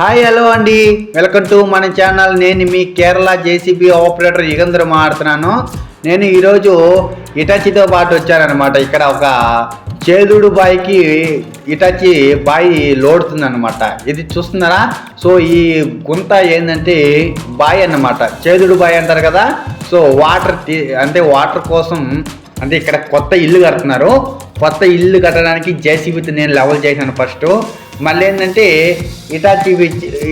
Hi hello అండి. Welcome to మన channel నేను మీ కేరళ జేసీబీ ఆపరేటర్ యుగంధర్ మాట్లాడుతున్నాను. నేను ఈరోజు ఇటాచితో పాటు వచ్చానమాట ఇక్కడ ఒక చేదుడు బాయికి ఇటాచి బాయి లోడుతుందన్నమాట. ఇది చూస్తున్నారా? సో ఈ గుంత ఏంటంటే బాయి అన్నమాట. చేదుడు బాయి అంటారు కదా. సో వాటర్ తీ- అంటే వాటర్ కోసం అంటే ఇక్కడ కొత్త ఇల్లు కడుతున్నారు. కొత్త ఇల్లు కట్టడానికి జేసీబీతో నేను లెవెల్ చేశాను ఫస్ట్. మళ్ళీ ఏంటంటే ఇటాచి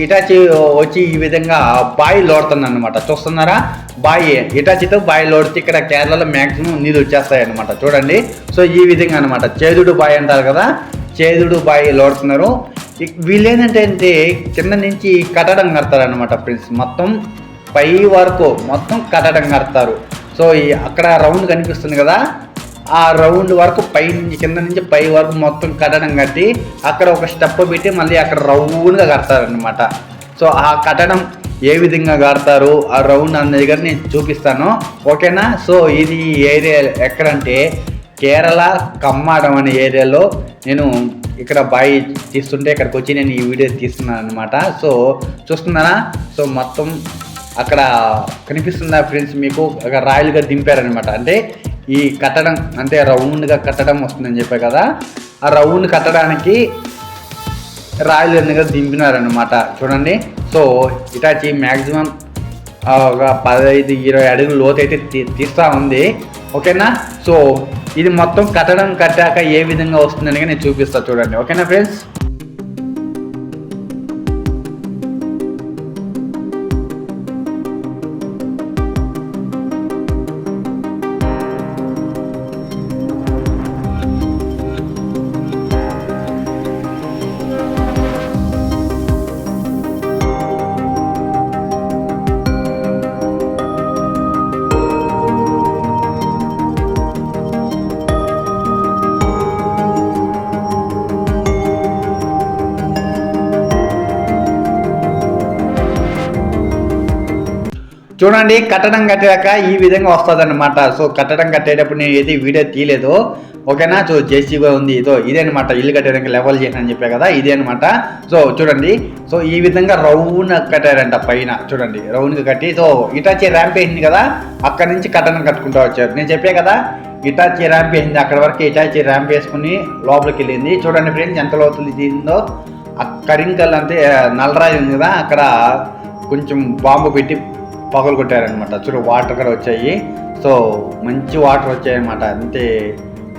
ఇటాచి వచ్చి ఈ విధంగా బాయి లోడుతుంది అనమాట చూస్తున్నారా? బాయి ఇటాచితో బాయి లోడితే ఇక్కడ కేరళలో మ్యాక్సిమం నీళ్ళు వచ్చేస్తాయి అనమాట చూడండి. సో ఈ విధంగా అనమాట చేదుడు బాయి అంటారు కదా? చేదుడు బాయి లోడుతున్నారు. వీళ్ళేంటంటే వీళ్ళు ఏంటంటే అంటే కింద నుంచి కట్టడం కడతారు అనమాట ఫ్రెండ్స్ మొత్తం పై వరకు మొత్తం కట్టడం కడతారు. సో ఈ అక్కడ రౌండ్ కనిపిస్తుంది కదా? ఆ రౌండ్ వరకు పై నుంచి కింద నుంచి పై వరకు మొత్తం కట్టడం కట్టి అక్కడ ఒక స్టెప్ పెట్టి మళ్ళీ అక్కడ రౌండ్గా కడతారనమాట సో ఆ కట్టడం ఏ విధంగా కడతారు ఆ రౌండ్ అన్న దగ్గర నేను చూపిస్తాను. ఓకేనా? సో ఇది ఏరియా ఎక్కడంటే కేరళ కమ్మాడం అనే ఏరియాలో నేను ఇక్కడ బాయి తీస్తుంటే ఇక్కడికి వచ్చి నేను ఈ వీడియో తీస్తున్నాను అనమాట సో చూస్తున్నారా? సో మొత్తం అక్కడ కనిపిస్తుందా ఫ్రెండ్స్ మీకు? అక్కడ రాయలుగా దింపారనమాట అంటే ఈ కట్టడం అంటే రౌండ్గా కట్టడం వస్తుందని చెప్పే కదా ఆ రౌండ్ కట్టడానికి రాయలు ఎందుకు దింపినారనమాట చూడండి. సో ఇటాచి మ్యాక్సిమం ఒక పదహైదు ఇరవై అడుగులు లోతు అయితే తీ తీస్తూ ఉంది. ఓకేనా? సో ఇది మొత్తం కట్టడం కట్టాక ఏ విధంగా వస్తుందని నేను చూపిస్తాను చూడండి. ఓకేనా ఫ్రెండ్స్ చూడండి కట్టడం కట్టాక ఈ విధంగా వస్తుంది అనమాట సో కట్టడం కట్టేటప్పుడు నేను ఏది వీడియో తీయలేదు. ఓకేనా? సో జేసీబీ ఉంది. ఇదో ఇదే అనమాట ఇల్లు కట్టడానికి లెవెల్ చేసిన అని చెప్పా కదా ఇదే అనమాట సో చూడండి. సో ఈ విధంగా రౌండ్ కట్టారంట పైన. చూడండి రౌండ్గా కట్టి. సో ఇటాచి ర్యాంప్ వేసింది కదా అక్కడ నుంచి కట్టడం కట్టుకుంటూ వచ్చారు. నేను చెప్పే కదా ఇటాచి ర్యాంప్ వేసింది. అక్కడ వరకు ఇటాచి ర్యాంప్ వేసుకుని లోపలికి వెళ్ళింది. చూడండి ఫ్రెండ్స్ ఎంత లోతులు తీసిందో. ఆ కరింకల్ అంటే నల్లరాయి ఉంది కదా అక్కడ కొంచెం బాంబు పెట్టి పగలు కొట్టారనమాట చూడు వాటర్ కూడా వచ్చాయి. సో మంచి వాటర్ వచ్చాయన్నమాట. అంతే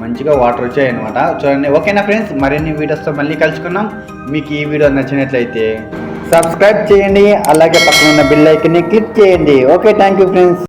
మంచిగా వాటర్ వచ్చాయన్నమాట. చూడండి. ఓకేనా ఫ్రెండ్స్ మరిన్ని వీడియోస్తో మళ్ళీ కలుసుకున్నాం మీకు ఈ వీడియో నచ్చినట్లయితే సబ్స్క్రైబ్ చేయండి. అలాగే పక్కన ఉన్న బిల్ ఐకన్ని క్లిక్ చేయండి. Okay thank you friends